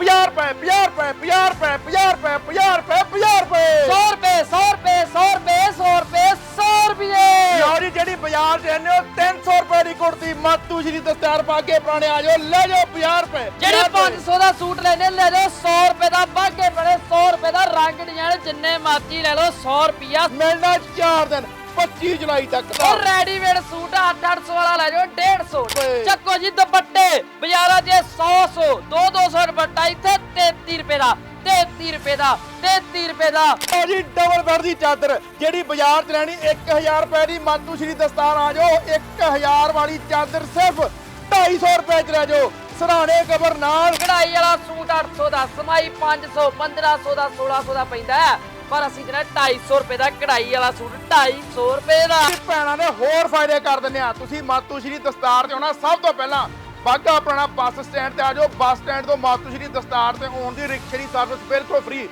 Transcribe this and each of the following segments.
50 ਰੁਪਏ 50 ਰੁਪਏ 50 ਰੁਪਏ 50 ਰੁਪਏ 50 ਰੁਪਏ 50 ਰੁਪਏ। 100 ਰੁਪਏ 100 ਰੁਪਏ 100 ਰੁਪਏ 100 ਰੁਪਏ 100 ਰੁਪਏ। ਜੀ ਜਿਹੜੀ ਬਾਜ਼ਾਰ 'ਚ ਇਹਨੇ 300 ਰੁਪਏ ਦੀ ਕੁੜਤੀ ਮਾਤੂ ਸ਼੍ਰੀ ਦਸਤਾਰ ਪਾ ਕੇ ਪੁਰਾਣੇ ਆ ਜਾਓ। ਲੈ ਜਾਓ 50 ਰੁਪਏ ਜਿਹੜੇ 50 ਰੁਪਏ। 500 ਦਾ ਸੂਟ ਲੈਣੇ ਲੈ ਜਾਓ 100 ਰੁਪਏ ਦਾ ਬਾਗੇ ਬੜੇ 100 ਰੁਪਏ ਦਾ ਰੰਗ ਡਿਜ਼ਾਈਨ ਜਿੰਨੇ ਮਰਜ਼ੀ ਲੈ ਲਓ 100 ਰੁਪਿਆ ਮਿਲਣਾ 4 ਦਿਨ। 25 ਜੁਲਾਈ ਤੱਕ ਉਹ ਰੈਡੀਮੇਡ ਸੂਟ 8-800 ਵਾਲਾ ਲੈ ਜਾਓ 150 ਓਏ। ਚੱਕੋ ਜੀ ਦੁਪੱਟੇ ਬਾਜ਼ਾਰਾਂ 'ਚ 100 100 2-200 ਦੁਪੱਟਾ ਇੱਥੇ 33 ਰੁਪਏ ਦਾ 33 ਰੁਪਏ ਦਾ 33 ਰੁਪਏ ਦਾ ਲਓ ਜੀ ਡਬਲ ਬੈੱਡ ਦੀ ਚਾਦਰ ਜਿਹੜੀ ਬਾਜ਼ਾਰ 'ਚ ਲੈਣੀ 1000 ਰੁਪਏ ਦੀ ਮਾਤੂ ਸ਼੍ਰੀ ਦਸਤਾਰ ਆ ਜਾਓ 1000 ਵਾਲੀ ਚਾਦਰ ਸਿਰਫ 250 ਰੁਪਏ 'ਚ ਲੈ ਜਾਓ ਸਰਾਣੇ ਕਬਰ ਨਾਲ ਕਢਾਈ ਵਾਲਾ ਸੂਟ 800 ਦਾ ਸਮਾਈ 500 1500 ਦਾ 1600 ਦਾ ਪੈਂਦਾ ਹੈ। ਪਰ ਅਸੀਂ ਦੇਣਾ 250 ਰੁਪਏ ਦਾ ਕਢਾਈ ਵਾਲਾ ਸੂਟ 250 ਰੁਪਏ ਦਾ। ਤੁਸੀਂ ਭੈਣਾਂ ਦੇ ਹੋਰ ਫਾਇਦੇ ਕਰ ਦਿੰਦੇ ਆ। ਤੁਸੀਂ ਮਾਤੂ ਸ਼੍ਰੀ ਦਸਤਾਰ ਤੇ ਆਉਣਾ। ਸਭ ਤੋਂ ਪਹਿਲਾਂ ਬਾਗਾ ਪੁਰਾਣਾ ਬੱਸ ਸਟੈਂਡ ਤੇ ਆ ਜਾਓ। ਬੱਸ ਸਟੈਂਡ ਤੋਂ ਮਾਤੂ ਸ਼੍ਰੀ ਦਸਤਾਰ ਤੇ ਆਉਣ ਦੀ ਰਿਕਸ਼ੇ ਦੀ ਸਰਵਿਸ ਬਿਲਕੁਲ ਫ੍ਰੀ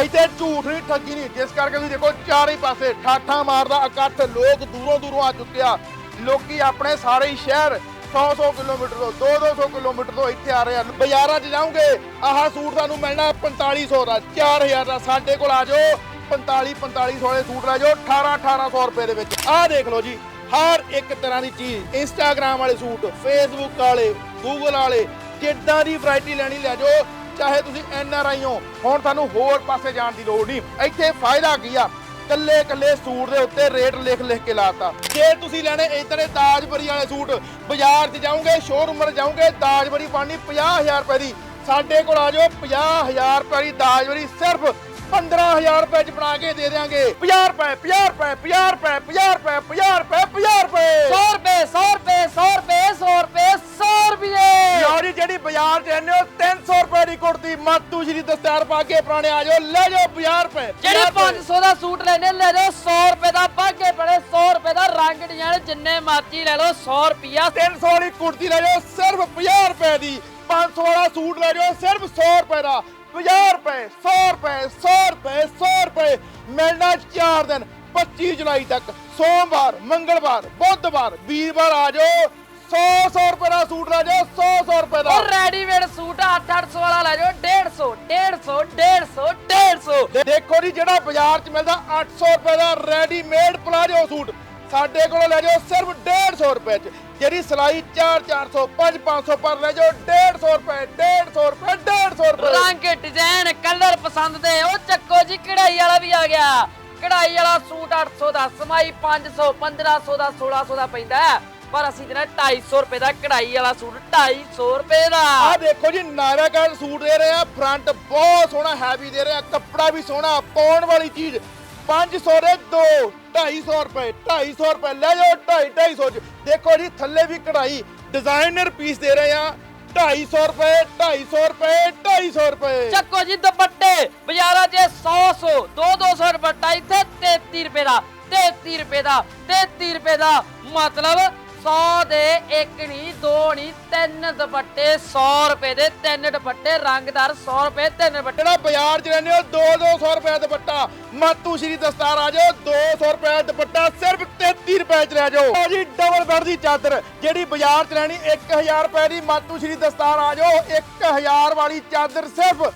ਇੱਥੇ ਝੂਠ ਨਹੀਂ, ਠੱਗੀ ਨਹੀਂ। ਜਿਸ ਕਰਕੇ ਤੁਸੀਂ ਦੇਖੋ, ਚਾਰੇ ਪਾਸੇ ਠਾਠਾ ਮਾਰਦਾ ਇਕੱਠ। ਲੋਕ ਦੂਰੋਂ ਦੂਰੋਂ ਆ ਚੁੱਕਿਆ ਲੋਕੀ ਆਪਣੇ ਸਾਰੇ ਹੀ ਸ਼ਹਿਰ 100-100 ਕਿਲੋਮੀਟਰ ਤੋਂ 2-200 ਕਿਲੋਮੀਟਰ ਤੋਂ ਇੱਥੇ ਆ ਰਹੇ ਆ ਬਾਜ਼ਾਰਾਂ 'ਚ ਜਾਓਗੇ, ਆਹ ਸੂਟ ਤੁਹਾਨੂੰ ਮਿਲਣਾ 4500 ਦਾ 4000 ਦਾ। ਸਾਡੇ ਕੋਲ ਆ ਜਾਓ 45-4500 ਵਾਲੇ ਸੂਟ ਲੈ ਜਾਓ 18-1800 ਰੁਪਏ ਦੇ ਵਿੱਚ। ਆਹ ਦੇਖ ਲਓ ਜੀ, ਹਰ ਇੱਕ ਤਰ੍ਹਾਂ ਦੀ ਚੀਜ਼ ਇੰਸਟਾਗ੍ਰam ਵਾਲੇ ਸੂਟ ਫੇਸਬੁੱਕ ਵਾਲੇ ਗੂਗਲ ਵਾਲੇ ਜਿੱਦਾਂ ਦੀ ਵੈਰਾਈਟੀ ਲੈਣੀ ਲੈ ਜਾਓ, ਚਾਹੇ ਤੁਸੀਂ ਐਨ ਆਰ ਆਈ ਹੋ, ਹੁਣ ਤੁਹਾਨੂੰ ਹੋਰ ਪਾਸੇ ਜਾਣ ਦੀ ਲੋੜ ਨਹੀਂ। ਇੱਥੇ ਫਾਇਦਾ ਕੀ ਆ? ਕੱਲੇ ਕੱਲੇ ਸੂਟ ਦੇ ਉੱਤੇ ਰੇਟ ਲਿਖ ਲਿਖ ਕੇ ਲਾਤਾ। ਜੇ ਤੁਸੀਂ ਲੈਣੇ ਇਤਨੇ ਤਾਜਬਰੀ ਵਾਲੇ ਸੂਟ, ਬਾਜ਼ਾਰ 'ਚ ਜਾਓਗੇ ਸ਼ੋਰੂਮ 'ਚ ਜਾਓਗੇ ਤਾਜਬਰੀ ਪਾਣੀ 50000 ਰੁਪਏ ਦੀ। ਸਾਡੇ ਕੋਲ ਆ ਜਾਓ। 50000 ਰੁਪਏ ਦੀ ਤਾਜਬਰੀ ਸਿਰਫ 15000 ਰੁਪਏ 'ਚ ਬਣਾ ਕੇ ਦੇ ਦੇਾਂਗੇ 50 ਰੁਪਏ 50 ਰੁਪਏ 50 ਰੁਪਏ 50 ਰੁਪਏ 50 ਰੁਪਏ 50 ਰੁਪਏ। 100 ਰੁਪਏ 100 ਰੁਪਏ 100 ਰੁਪਏ 100 ਰੁਪਏ 100 ਰੁਪਏ। ਜੀ ਜਿਹੜੀ ਬਾਜ਼ਾਰ 'ਚ ਇਹਨੇ 300 ਰੁਪਏ ਦੀ ਕੁੜਤੀ ਮਾਤੂ ਸ਼੍ਰੀ ਦਸਤਾਰ ਪਾ ਕੇ ਪੁਰਾਣੇ ਆ ਜਾਓ। ਲੈ ਜਾਓ 50 ਰੁਪਏ ਜਿਹੜੇ 50 ਰੁਪਏ। 500 ਦਾ ਸੂਟ ਲੈਣੇ ਲੈ ਜਾਓ 100 ਰੁਪਏ ਦਾ ਬਾਗੇ ਬੜੇ 100 ਰੁਪਏ ਦਾ ਰੰਗ ਡਿਜ਼ਾਈਨ ਜਿੰਨੇ ਮਰਜ਼ੀ ਲੈ ਲਓ 100 ਰੁਪਿਆ 300 ਵਾਲੀ ਕੁੜਤੀ ਲੈ ਜਾਓ ਸਿਰਫ 50 ਰੁਪਏ ਦੀ। 500 ਵਾਲਾ ਸੂਟ ਲੈ ਜਾਓ ਸਿਰਫ 100 ਰੁਪਏ ਦਾ। 50 ਰੁਪਏ 100 ਰੁਪਏ 100 ਰੁਪਏ 100 ਰੁਪਏ। ਮਿਲਣਾ 4 ਦਿਨ 25 ਜੁਲਾਈ ਤੱਕ ਸੋਮਵਾਰ ਮੰਗਲਵਾਰ ਬੁੱਧਵਾਰ ਵੀਰਵਾਰ ਆ ਜਾਓ। 100 100 ਰੁਪਏ ਦਾ ਸੂਟ ਲੈ ਜਾਓ 100 100 ਰੁਪਏ ਦਾ। ਉਹ ਰੈਡੀਮੇਡ ਸੂਟ 8-800 ਵਾਲਾ ਲੈ ਜਾਓ 150 150 150 150 ਦੇ- ਦੇਖੋ ਜੀ ਜਿਹੜਾ ਬਾਜ਼ਾਰ 'ਚ ਮਿਲਦਾ 800 ਰੁਪਏ ਦਾ ਰੈਡੀਮੇਡ ਪਲਾਜੋ ਸੂਟ। ਸਾਡੇ ਕੋਲੋਂ ਲੈ ਜਾਓ ਸਿਰਫ 150 ਰੁਪਏ 'ਚ। ਜਿਹੜੀ ਸਿਲਾਈ 4 400 5 500 ਪਰ ਲੈ ਜਾਓ 150 ਰੁਪਏ 150 ਰੁਪਏ 150 ਰੁਪਏ। ਰੰਗ ਡਿਜ਼ਾਈਨ ਕਲਰ ਪਸੰਦ ਦੇ। ਉਹ ਚੱਕੋ ਜੀ ਕਢਾਈ ਵਾਲਾ ਵੀ ਆ ਗਿਆ। ਕਢਾਈ ਵਾਲਾ ਸੂਟ 800 ਦਾ ਸਮਾਈ 500 1500 ਦਾ 1600 ਦਾ ਪੈਂਦਾ। ਪਰ ਅਸੀਂ ਦੇਣਾ 250 ਰੁਪਏ ਦਾ ਕਢਾਈ ਵਾਲਾ ਸੂਟ 250 ਰੁਪਏ ਦਾ। ਆ ਦੇਖੋ ਜੀ ਨਾਰਾਗੜ ਸੂਟ ਦੇ ਰਹੇ ਆ। ਫਰੰਟ ਬਹੁਤ ਸੋਹਣਾ ਹੈਵੀ ਦੇ ਰਹੇ ਆ। ਕੱਪੜਾ ਵੀ ਸੋਹਣਾ ਪਾਉਣ ਵਾਲੀ ਚੀਜ਼। 500 ਦੇ ਦੋ 250 ਰੁਪਏ 250 ਰੁਪਏ ਲੈ ਜਾਓ 250 250 ਚ। ਦੇਖੋ ਜੀ, ਥੱਲੇ ਵੀ ਕਢਾਈ। ਡਿਜ਼ਾਈਨਰ ਪੀਸ ਦੇ ਰਹੇ ਆ। 250 ਰੁਪਏ 250 ਰੁਪਏ 250 ਰੁਪਏ। ਚੱਕੋ ਜੀ ਦੁਪੱਟੇ। ਬਾਜ਼ਾਰਾਂ 'ਚ 100 100 2 200 ਦੁਪੱਟਾ ਇੱਥੇ 33 ਰੁਪਏ ਦਾ 33 ਰੁਪਏ ਦਾ 33 ਰੁਪਏ ਦਾ। ਮਤਲਬ 100 ਦੇ ਇੱਕ ਨਹੀਂ ਦੋ ਨਹੀਂ ਤਿੰਨ ਦੁਪੱਟੇ 100 ਰੁਪਏ ਦੇ, ਤਿੰਨ ਦੁਪੱਟੇ ਰੰਗਦਾਰ 100 ਰੁਪਏ, ਤਿੰਨ ਦੁਪੱਟੇ ਜਿਹੜਾ ਬਾਜ਼ਾਰ 'ਚ ਲੈਂਦੇ ਹੋ 2-200 ਰੁਪਏ ਦੁਪੱਟਾ। ਮਾਤੂ ਸ਼੍ਰੀ ਦਸਤਾਰ ਆ ਜਾਓ 200 ਰੁਪਏ ਦੁਪੱਟਾ ਸਿਰਫ 33 ਰੁਪਏ 'ਚ ਲੈ ਜਾਓ। ਉਹ ਜੀ ਡਬਲ ਬੈੱਡ ਦੀ ਚਾਦਰ, ਜਿਹੜੀ ਬਾਜ਼ਾਰ 'ਚ ਲੈਣੀ 1000 ਰੁਪਏ ਦੀ ਮਾਤੂ ਸ਼੍ਰੀ ਦਸਤਾਰ ਆ ਜਾਓ 1000 ਵਾਲੀ ਚਾਦਰ ਸਿਰਫ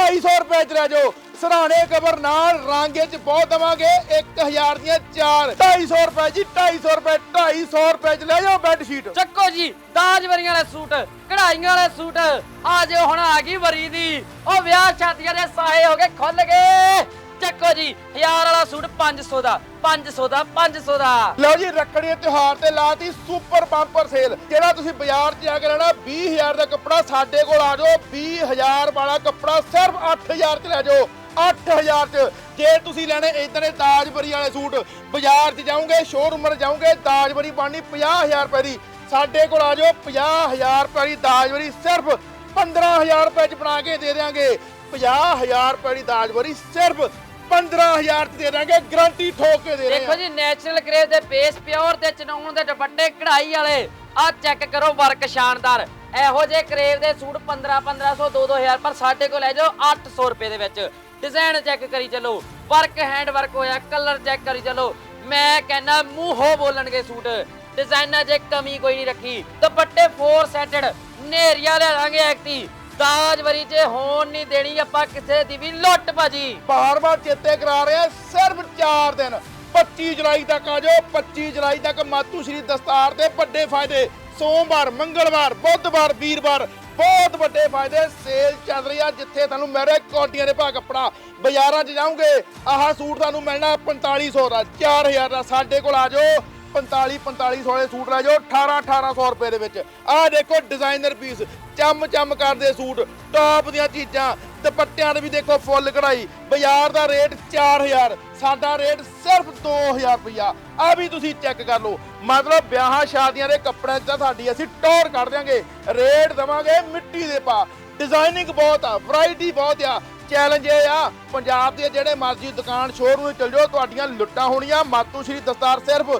250 ਰੁਪਏ 'ਚ ਲੈ ਜਾਓ। ਸਰਾਣੇ ਕਬਰ ਨਾਲ ਰਾਂਗੇ 'ਚ ਬਹੁਤ ਦਵਾਂਗੇ। 1000 ਦੀਆਂ 4 250 ਰੁਪਏ ਜੀ 250 ਰੁਪਏ 250 ਰੁਪਏ 'ਚ ਲੈ ਜਾਓ ਬੈੱਡ ਸ਼ੀਟ ਚੱਕੋ ਜੀ, ਦਾਜ ਵਰੀਆਂ ਵਾਲੇ ਸੂਟ, ਕਢਾਈਆਂ ਵਾਲੇ ਸੂਟ। ਆ ਜਿਓ, ਹੁਣ ਆ ਗਈ ਵਰੀ ਦੀ। ਉਹ ਵਿਆਹ ਸ਼ਾਦੀਆਂ ਦੇ ਸਾਹੇ ਹੋ ਗਏ, ਖੁੱਲ ਗਏ। ਚੱਕੋ ਜੀ 1000 ਵਾਲਾ ਸੂਟ 500 ਦਾ 500 ਦਾ 500 ਦਾ। ਲਓ ਜੀ, ਰੱਖੜੀ ਤਿਉਹਾਰ ਤੇ ਲਾਤੀ ਸੁਪਰ ਬੰਪਰ ਸੇਲ, ਜਿਹੜਾ ਤੁਸੀਂ ਬਾਜ਼ਾਰ 'ਚ ਜਾ ਕੇ ਲੈਣਾ 20000 ਦਾ ਕੱਪੜਾ ਸਾਡੇ ਕੋਲ ਆ ਜਾਓ 20000 ਵਾਲਾ ਕੱਪੜਾ ਸਿਰਫ 8000 'ਚ ਲੈ ਜਾਓ। 8000 'ਚ ਜੇ ਤੁਸੀਂ ਲੈਣੇ ਇਤਨੇ ਤਾਜਬਰੀ ਵਾਲੇ ਸੂਟ, ਬਾਜ਼ਾਰ 'ਚ ਜਾਓਗੇ ਸ਼ੋਰੂਮ 'ਚ ਜਾਓਗੇ, ਤਾਜਬਰੀ ਪਾਣੀ 50000 ਰੁਪਏ ਦੀ। ਸਾਡੇ ਕੋਲ ਆ ਜਾਓ 50000 ਰੁਪਏ ਦੀ ਤਾਜਬਰੀ ਸਿਰਫ 15000 ਰੁਪਏ 'ਚ ਬਣਾ ਕੇ ਦੇ ਦੇਾਂਗੇ 50000 ਰੁਪਏ ਦੀ ਦਾਜ ਤਾਜਬਰੀ ਸਿਰਫ 15000 'ਚ ਦੇ ਦਾਂਗੇ ਗਾਰੰਟੀ ਠੋਕ ਕੇ ਦੇ ਰਹੇ ਦੇਖੋ ਹਾਂ। ਜੀ ਨੈਚੁਰਲ ਗ੍ਰੇਸ ਦੇ ਬੇਸ ਪਿਓਰ ਤੇ ਚਨਾਉਣ ਦੇ ਦੁਪੱਟੇ ਕਢਾਈ ਵਾਲੇ ਆ ਚੈੱਕ ਕਰੋ ਵਰਕ ਸ਼ਾਨਦਾਰ। ਇਹੋ ਜੇ ਕਰੇਵ ਦੇ ਸੂਟ 15 1500 2 2000 ਪਰ ਸਾਡੇ ਕੋਲ ਲੈ ਜਾਓ 800 ਰੁਪਏ ਦੇ ਵਿੱਚ। ਡਿਜ਼ਾਈਨ ਚੈੱਕ ਕਰੀ ਚੱਲੋ ਵਰਕ ਹੈਂਡ ਵਰਕ ਹੋਇਆ ਕਲਰ ਚੈੱਕ ਕਰੀ ਚੱਲੋ। ਮੈਂ ਕਹਿੰਦਾ ਮੂੰਹੋਂ ਬੋਲਣਗੇ ਸੂਟ। ਡਿਜ਼ਾਈਨਾਂ 'ਚ ਕਮੀ ਕੋਈ ਨਹੀਂ ਰੱਖੀ ਦੁਪੱਟੇ 4 ਸੈਟਡ ਨੇਰੀਆ ਲੈ ਲਾਂਗੇ ਐਕਟੀ ਦਾਜ ਵਰੀ 'ਚ ਹੋਣ ਨਹੀਂ ਦੇਣੀ, ਆਪਾਂ ਕਿਸੇ ਦੀ ਵੀ ਲੁੱਟ ਭਾਜੀ। ਬਾਰ-ਬਾਰ ਚੇਤੇ ਕਰਾ ਰਹੇ ਸਿਰਫ 4 ਦਿਨ। 25 ਜੁਲਾਈ ਤੱਕ ਆ ਜਾਓ 25 ਜੁਲਾਈ ਤੱਕ ਮਾਤੂ ਸ਼੍ਰੀ ਦਸਤਾਰ ਦੇ ਵੱਡੇ ਫਾਇਦੇ। ਸੋਮਵਾਰ, ਮੰਗਲਵਾਰ, ਬੁੱਧਵਾਰ, ਵੀਰਵਾਰ, ਬਹੁਤ ਵੱਡੇ ਫਾਇਦੇ। ਸੇਲ ਚੱਲ ਰਹੀ ਆ, ਜਿੱਥੇ ਤੁਹਾਨੂੰ ਮਿਲ ਰਿਹਾ ਕੋਟੀਆਂ ਦੇ ਭਾਅ ਕੱਪੜਾ। ਬਾਜ਼ਾਰਾਂ 'ਚ ਜਾਓਗੇ, ਆਹ ਸੂਟ ਤੁਹਾਨੂੰ ਮਿਲਣਾ 4500 ਦਾ 4000 ਦਾ, ਸਾਡੇ ਕੋਲ ਆ ਜਾਓ। 45 4500 ਵਾਲੇ ਸੂਟ ਲੈ ਜਾਓ 18 1800 ਰੁਪਏ ਦੇ ਵਿੱਚ। ਆਹ ਦੇਖੋ ਡਿਜ਼ਾਈਨਰ ਪੀਸ ਚਮ, ਚੰਮ ਕਰਦੇ ਸੂਟ ਟੌਪ ਦੀਆਂ ਚੀਜ਼ਾਂ, ਦੁਪੱਟਿਆਂ ਦੇ ਵੀ ਦੇਖੋ ਫੁੱਲ ਕਢਾਈ। ਬਾਜ਼ਾਰ ਦਾ ਰੇਟ 4000 ਸਾਡਾ ਰੇਟ ਸਿਰਫ 2000 ਰੁਪਇਆ ਆ ਵੀ ਤੁਸੀਂ ਚੈੱਕ ਕਰ ਲਓ। ਮਤਲਬ ਵਿਆਹਾਂ ਸ਼ਾਦੀਆਂ ਦੇ ਕੱਪੜਿਆਂ 'ਚ ਤਾਂ ਸਾਡੀ ਅਸੀਂ ਟੌਰ ਕੱਢ ਦਿਆਂਗੇ। ਰੇਟ ਦਵਾਂਗੇ ਮਿੱਟੀ ਦੇ ਪਾ ਡਿਜ਼ਾਈਨਿੰਗ ਬਹੁਤ ਆ ਵੈਰਾਈਟੀ ਬਹੁਤ ਆ। ਚੈਲੰਜ ਇਹ ਆ, ਪੰਜਾਬ ਦੇ ਜਿਹੜੇ ਮਰਜ਼ੀ ਦੁਕਾਨ ਸ਼ੋਰੂਮ ਚਲ ਜਾਓ, ਤੁਹਾਡੀਆਂ ਲੁੱਟਾਂ ਹੋਣੀਆਂ। ਮਾਤੂ ਸ਼੍ਰੀ ਦਸਤਾਰ ਸਿਰਫ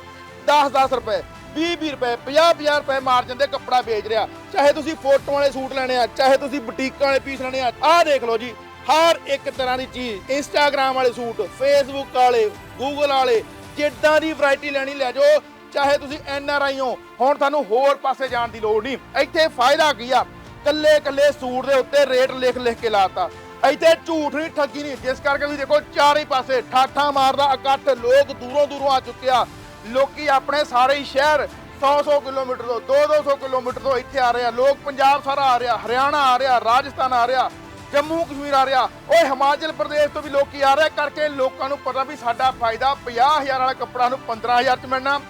10-10 ਰੁਪਏ 20-20 ਰੁਪਏ 50-50 ਰੁਪਏ ਮਾਰਜਨ ਦੇ ਕੱਪੜਾ ਵੇਚ ਰਿਹਾ। ਚਾਹੇ ਤੁਸੀਂ ਫੋਟੋ ਵਾਲੇ ਸੂਟ ਲੈਣੇ ਆ, ਚਾਹੇ ਤੁਸੀਂ ਬੁਟੀਕਾਂ ਵਾਲੇ ਪੀਸ ਲੈਣੇ ਆ, ਆਹ ਦੇਖ ਲਓ ਜੀ, ਹਰ ਇੱਕ ਤਰ੍ਹਾਂ ਦੀ ਚੀਜ਼ ਇੰਸਟਾਗ੍ਰam ਵਾਲੇ ਸੂਟ ਫੇਸਬੁੱਕ ਵਾਲੇ ਗੂਗਲ ਵਾਲੇ, ਜਿੱਦਾਂ ਦੀ ਵੈਰਾਈਟੀ ਲੈਣੀ ਲੈ ਜਾਓ, ਚਾਹੇ ਤੁਸੀਂ ਐਨ ਆਰ ਆਈ ਹੋ, ਹੁਣ ਤੁਹਾਨੂੰ ਹੋਰ ਪਾਸੇ ਜਾਣ ਦੀ ਲੋੜ ਨਹੀਂ। ਇੱਥੇ ਫਾਇਦਾ ਕੀ ਆ? ਕੱਲੇ ਕੱਲੇ ਸੂਟ ਦੇ ਉੱਤੇ ਰੇਟ ਲਿਖ ਲਿਖ ਕੇ ਲਾਤਾ। ਇੱਥੇ ਝੂਠ ਨਹੀਂ, ਠੱਗੀ ਨਹੀਂ, ਜਿਸ ਕਰਕੇ ਤੁਸੀਂ ਦੇਖੋ, ਚਾਰੇ ਪਾਸੇ ਠਾਠਾ ਮਾਰਦਾ, ਇਕੱਠ ਲੋਕ ਦੂਰੋਂ ਦੂਰੋਂ ਆ ਚੁੱਕਿਆ। ਲੋਕੀ ਆਪਣੇ ਸਾਰੇ ਹੀ ਸ਼ਹਿਰ 100-100 ਕਿਲੋਮੀਟਰ ਤੋਂ 2-200 ਕਿਲੋਮੀਟਰ ਤੋਂ ਇੱਥੇ ਆ ਰਹੇ। ਆ ਲੋਕ ਪੰਜਾਬ ਸਾਰਾ ਆ ਰਿਹਾ, ਹਰਿਆਣਾ ਆ ਰਿਹਾ, ਰਾਜਸਥਾਨ ਆ ਰਿਹਾ, ਜੰਮੂ ਕਸ਼ਮੀਰ ਆ ਰਿਹਾ। ਓਏ, ਹਿਮਾਚਲ ਪ੍ਰਦੇਸ਼ ਤੋਂ ਵੀ ਲੋਕੀ ਆ ਰਹੇ। ਕਰਕੇ ਲੋਕਾਂ ਨੂੰ ਪਤਾ ਵੀ ਸਾਡਾ ਫਾਇਦਾ 50000 ਵਾਲਾ ਕੱਪੜਾ ਨੂੰ 15000 ਚ ਮਿਲਣਾ।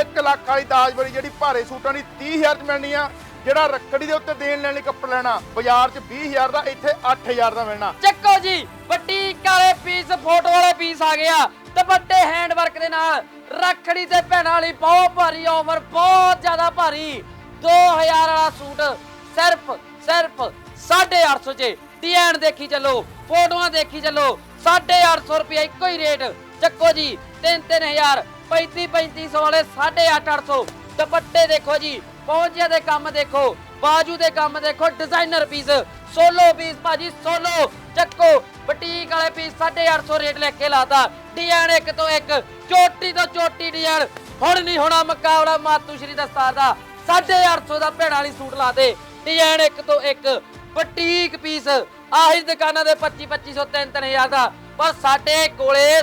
1 ਲੱਖ ਵਾਲੀ ਦਾਜਬਰੀ ਜਿਹੜੀ ਭਾਰੇ ਸੂਟਾਂ ਦੀ 30000 ਚ ਮਿਲਣੀ ਆ। ਜਿਹੜਾ ਰੱਖੜੀ ਦੇ ਉੱਤੇ ਦੇਣ ਲੈਣ ਲਈ ਕੱਪੜਾ ਲੈਣਾ, ਬਾਜ਼ਾਰ 'ਚ 20000 ਦਾ, ਇੱਥੇ 8000 ਦਾ ਮਿਲਣਾ। ਚੱਕੋ ਜੀ ਬਟੀਕ ਵਾਲੇ ਪੀਸ ਫੋਟੋ ਵਾਲੇ ਪੀਸ ਆ ਗਿਆ ਦੁਪੱਟੇ ਹੈਂਡ ਵਰਕ ਦੇ ਨਾਲ, ਰੱਖੜੀ ਤੇ ਭੈਣਾਂ ਵਾਲੀ ਬਹੁਤ ਭਾਰੀ ਆਫਰ ਬਹੁਤ ਜ਼ਿਆਦਾ ਭਾਰੀ। 2000 ਵਾਲਾ ਸੂਟ ਸਿਰਫ ਸਿਰਫ 850 ਚ ਡਿਜ਼ਾਈਨ ਦੇਖੀ ਚੱਲੋ ਫੋਟੋਆਂ ਦੇਖੀ ਚੱਲੋ 850 ਰੁਪਏ ਇੱਕੋ ਹੀ ਰੇਟ ਚੱਕੋ ਜੀ 3-3000 35-3500 ਵਾਲੇ 850 ਦੁਪੱਟੇ ਦੇਖੋ ਜੀ ਪੌਂਚਿਆਂ ਦੇ ਕੰਮ ਦੇਖੋ, ਬਾਜੂ ਦੇ ਕੰਮ ਦੇਖੋ ਡਿਜ਼ਾਈਨਰ ਪੀਸ ਸੋਲੋ ਪੀਸ ਭਾਜੀ ਸੋਲੋ ਚੱਕੋ ਬੁਟੀਕ ਵਾਲੇ ਪੀਸ 850 ਰੇਟ ਲੈ ਕੇ ਲਾਤਾ। ਡਿਜ਼ਾਈਨ ਇੱਕ ਤੋਂ ਇੱਕ, ਚੋਟੀ ਤੋਂ ਚੋਟੀ ਡਿਜ਼ਾਈਨ ਹੁਣ ਨਹੀਂ ਹੋਣਾ ਮੁਕਾਬਲਾ ਮਾਤੂ ਸ਼੍ਰੀ ਦਸਤਾਰ ਦਾ। 850 ਦਾ ਭੈਣਾਂ ਵਾਲੀ ਸੂਟ ਲਾਤੇ। ਡਿਜ਼ਾਈਨ ਇੱਕ ਤੋਂ ਇੱਕ ਬਟੀਕ ਪੀਸ ਆਹੀ ਦੁਕਾਨਾਂ ਦੇ 25 2500 3 3000 ਦਾ। ਪਰ ਸਾਡੇ ਕੋਲੇ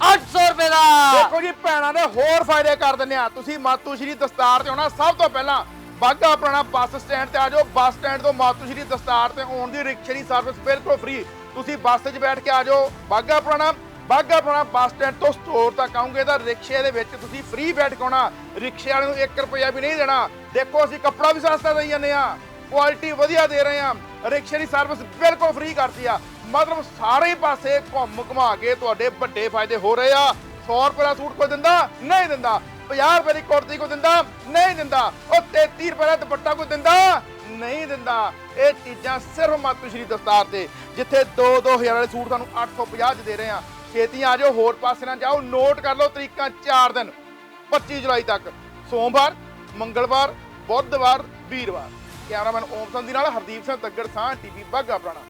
850 ਰੁਪਏ ਦਾ। ਦੇਖੋ ਜੀ, ਭੈਣਾਂ ਦੇ ਹੋਰ ਫਾਇਦੇ ਕਰ ਦਿੰਦੇ ਆ। ਤੁਸੀਂ ਮਾਤੂ ਸ਼੍ਰੀ ਦਸਤਾਰ ਤੇ ਆਉਣਾ। ਸਭ ਤੋਂ ਪਹਿਲਾਂ ਬਾਗਾ ਪੁਰਾਣਾ ਬੱਸ ਸਟੈਂਡ ਤੇ ਆ ਜਾਓ। ਬੱਸ ਸਟੈਂਡ ਤੋਂ ਮਾਤੂ ਸ਼੍ਰੀ ਦਸਤਾਰ ਤੇ ਆਉਣ ਦੀ ਰਿਕਸ਼ੇ ਦੀ ਸਰਵਿਸ ਬਿਲਕੁਲ ਫ੍ਰੀ ਤੁਸੀਂ ਬੱਸ 'ਚ ਬੈਠ ਕੇ ਆ ਜਾਓ। ਬਾਗਾ ਪੁਰਾਣਾ ਬਾਗਾ ਪੁਰਾਣਾ ਬੱਸ ਸਟੈਂਡ ਤੋਂ ਸਟੋਰ ਤੱਕ ਆਉਂਗੇ ਤਾਂ ਰਿਕਸ਼ੇ ਦੇ ਵਿੱਚ ਤੁਸੀਂ ਫ੍ਰੀ ਬੈਠ ਕੇ ਆਉਣਾ ਰਿਕਸ਼ੇ ਵਾਲੇ ਨੂੰ 1 ਰੁਪਿਆ ਵੀ ਨਹੀਂ ਦੇਣਾ। ਦੇਖੋ, ਅਸੀਂ ਕੱਪੜਾ ਵੀ ਸਸਤਾ ਦੇਈ ਜਾਂਦੇ ਆ। ਕੁਆਲਿਟੀ ਵਧੀਆ ਦੇ ਰਹੇ ਆ। ਰਿਕਸ਼ੇ ਦੀ ਸਰਵਿਸ ਬਿਲਕੁਲ ਫ੍ਰੀ ਕਰਤੀ ਆ। ਮਤਲਬ ਸਾਰੇ ਪਾਸੇ ਘੁੰਮ ਘੁਮਾ ਕੇ ਤੁਹਾਡੇ ਵੱਡੇ ਫਾਇਦੇ ਹੋ ਰਹੇ ਆ। 100 ਰੁਪਏ ਦਾ ਸੂਟ ਕੋਈ ਦਿੰਦਾ? ਨਹੀਂ ਦਿੰਦਾ। 50 ਰੁਪਏ ਦੀ ਕੁੜਤੀ ਕੋਈ ਦਿੰਦਾ? ਨਹੀਂ ਦਿੰਦਾ। ਉਹ 33 ਰੁਪਏ ਦਾ ਦੁਪੱਟਾ ਕੋਈ ਦਿੰਦਾ? ਨਹੀਂ ਦਿੰਦਾ। ਇਹ ਚੀਜ਼ਾਂ ਸਿਰਫ ਮਾਤੂ ਸ਼੍ਰੀ ਦਸਤਾਰ ਤੇ। ਜਿੱਥੇ 2-2000 ਵਾਲੇ ਸੂਟ ਤੁਹਾਨੂੰ 850 ਚ ਦੇ ਰਹੇ ਆ। ਛੇਤੀ ਆ ਜਾਓ, ਹੋਰ ਪਾਸੇ ਨਾ ਜਾਓ। ਨੋਟ ਕਰ ਲਓ ਤਰੀਕਾਂ 4 ਦਿਨ। 25 ਜੁਲਾਈ ਤੱਕ। ਸੋਮਵਾਰ, ਮੰਗਲਵਾਰ, ਬੁੱਧਵਾਰ, ਵੀਰਵਾਰ। ਕੈਮਰਾਮੈਨ ਓਮ ਸੰਧੀ ਨਾਲ ਹਰਦੀਪ ਸਿੰਘ ਤੱਗੜ ਸਾਹ ਟੀਵੀ ਬਾਗਾ ਪੁਰਾਣਾ।